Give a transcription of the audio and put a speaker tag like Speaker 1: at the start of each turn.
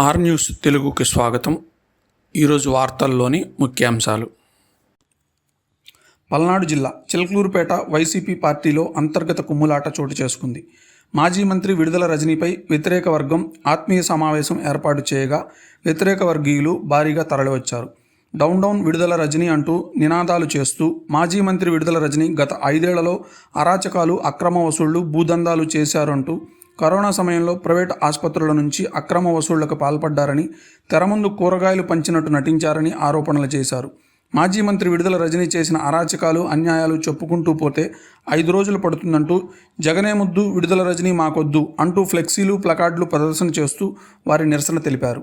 Speaker 1: Are news తెలుగుకి స్వాగతం. ఈరోజు వార్తల్లోని ముఖ్యాంశాలు. పల్నాడు జిల్లా చిలకలూరుపేట వైసీపీ పార్టీలో అంతర్గత కుమ్ములాట చోటు చేసుకుంది. మాజీ మంత్రి విడుదల రజనీపై వ్యతిరేక వర్గం ఆత్మీయ సమావేశం ఏర్పాటు చేయగా వ్యతిరేక వర్గీయులు భారీగా తరలివచ్చారు. డౌన్ డౌన్ విడుదల రజని అంటూ నినాదాలు చేస్తూ మాజీ మంత్రి విడుదల రజని గత ఐదేళ్ళలో అరాచకాలు అక్రమ వసూళ్ళు భూదందాలు చేశారంటూ కరోనా సమయంలో ప్రైవేట్ ఆసుపత్రుల నుంచి అక్రమ వసూళ్ళకు పాల్పడ్డారని తెర ముందు కూరగాయలు పంచినట్టు నటించారని ఆరోపణలు చేశారు. మాజీ మంత్రి విడుదల రజనీ చేసిన అరాచకాలు అన్యాయాలు చెప్పుకుంటూ పోతే ఐదు రోజులు పడుతుందంటూ జగనే ముద్దు విడుదల రజనీ మాకొద్దు అంటూ ఫ్లెక్సీలు ప్లకార్డులు ప్రదర్శన చేస్తూ వారి నిరసన తెలిపారు.